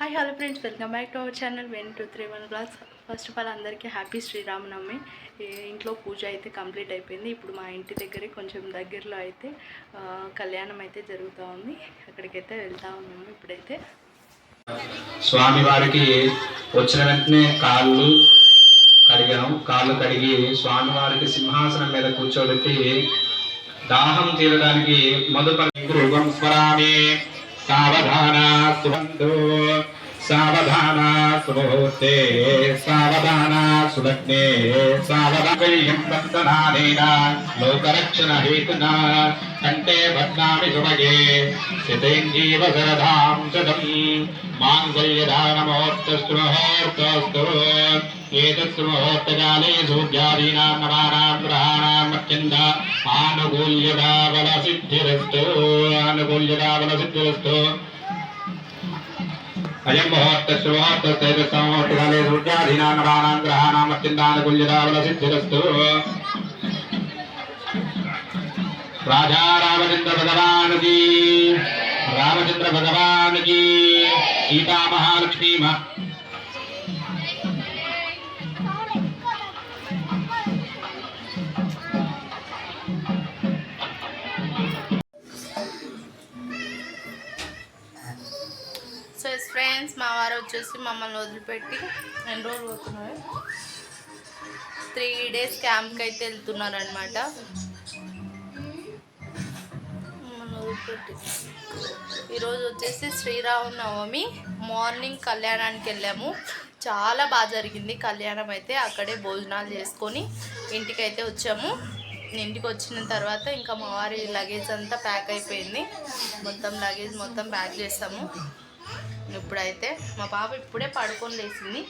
Hi hello friends welcome back to our channel one two three one class first of all అందరికీ happy Sri Rama Navami ఇంట్లో పూజ అయితే complete అయిపోయింది. ఇప్పుడు మా ఇంటి దగ్గరే కొంచెం దగ్గరలో అయితే ఆ, కళ్యాణం అయితే జరుగుతూ ఉంది. అక్కడికైతే వెళ్తా ఉన్నాము ఇప్పుడైతే. స్వామివారికి వచ్చిన వెంటనే కాళ్ళు కడిగాం కాళ్ళు కడిగి స్వామివారికి సింహాసనం మీద కూర్చోబెట్టి దాహం తీరడానికి మధుపరి స్మరామి సావధాన. సుబంధు సావధానా సుముహూర్తే సావధానా సులగ్నే సావధానం బంధనానేన లోకరక్షణ హేతున కంటే బద్నామి సుభగే శతేంజీవ శరధాం శతం మాంగళ్యధానమోత్తస్తు ముహూర్తస్తు సూర్యాదీనాం నవానాం గ్రహాణాం అత్యంత ఆనుకూల్యతా సిద్ధిరస్తు ఆనుకూల్యతాబల సిద్ధిరస్తు అయం ముహూర్త శుభార్త శైవ సంహూర్తకాలే సూర్యాధీనాం రాణాం గ్రహాణాం అత్యంతాన కుల్యరావల సిద్ధిరస్తు రాజా రామచంద్ర భగవానుకి రామచంద్ర భగవానుకి సో ఎస్ ఫ్రెండ్స్ మా వారు వచ్చేసి మమ్మల్ని వదిలిపెట్టి ఎన్ని రోజులు పోతున్నారు త్రీ డేస్ క్యాంప్కి అయితే వెళ్తున్నారు అనమాట మమ్మల్ని వదిలిపెట్టి. ఈరోజు వచ్చేసి శ్రీరామనవమి. మార్నింగ్ కళ్యాణానికి వెళ్ళాము. చాలా బాగా జరిగింది. కళ్యాణం అయితే అక్కడే భోజనాలు చేసుకొని ఇంటికి అయితే వచ్చాము. ఇంటికి వచ్చిన తర్వాత ఇంకా మా వారి లగేజ్ అంతా ప్యాక్ అయిపోయింది. మొత్తం లగేజ్ మొత్తం ప్యాక్ చేస్తాము. ఇప్పుడైతే మా పాప ఇప్పుడే పడుకొని లేచింది.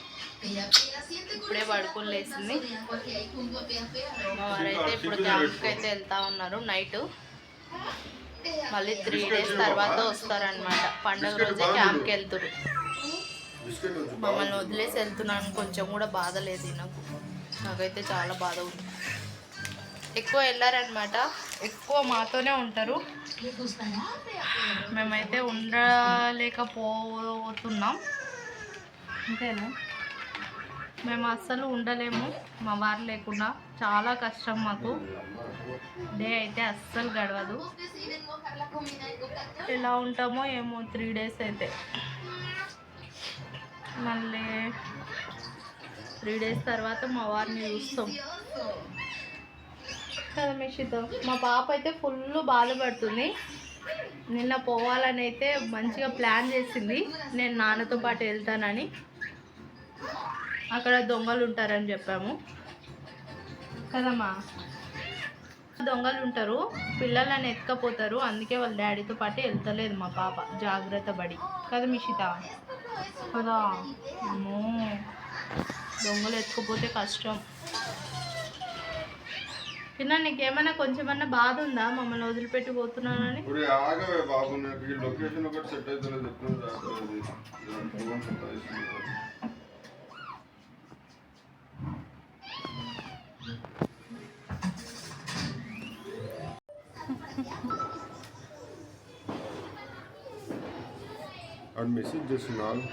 ఇప్పుడే పడుకొని లేచింది. మా వారైతే ఇప్పుడు క్యాంప్కి అయితే వెళ్తా ఉన్నారు నైట్. మళ్ళీ త్రీ డేస్ తర్వాత వస్తారనమాట పండగ రోజే క్యాంప్కి వెళ్తారు. మమ్మల్ని వదిలేసి వెళ్తున్నాను. కొంచెం కూడా బాధ లేదు నాకు నాకైతే చాలా బాధ ఉంది. ఎక్కువ వెళ్ళారనమాట ఎక్కువ మాతోనే ఉంటారు. మేమైతే ఉండలేకపోతున్నాం. అంతేనా? మేము అస్సలు ఉండలేము. మా వారు లేకుండా. చాలా కష్టం మాకు. డే అయితే అస్సలు గడవదు. ఎలా ఉంటామో ఏమో త్రీ డేస్ అయితే. మళ్ళీ త్రీ డేస్ తర్వాత మా వారిని చూస్తాం. కదా మిషితో. మా పాప అయితే ఫుల్ బాధపడుతుంది. నిన్న పోవాలని అయితే మంచిగా ప్లాన్ చేసింది. నేను నాన్నతో పాటు వెళ్తానని. అక్కడ దొంగలు ఉంటారని చెప్పాము. కదమ్మా? దొంగలు ఉంటారు. పిల్లలని ఎత్తుకపోతారు. అందుకే వాళ్ళ డాడీతో పాటు వెళ్తలేదు మా పాప. జాగ్రత్త పడి. కదా మిషిత? కదా? అమ్మో. దొంగలు ఎత్తుకుపోతే కష్టం. చిన్న నీకేమైనా కొంచెమన్నా బాధ ఉందా మమ్మల్ని వదిలిపెట్టి పోతున్నానని ఇప్పుడు ఆగవే బాబు నాకు ఈ లొకేషన్ ఒకటి సెట్ అవుతుంది ఎప్పుడు రాలేదు ఫోన్ సతాయిస్తుంది. వాడు మెసేజ్ చేస్తున్నాడు.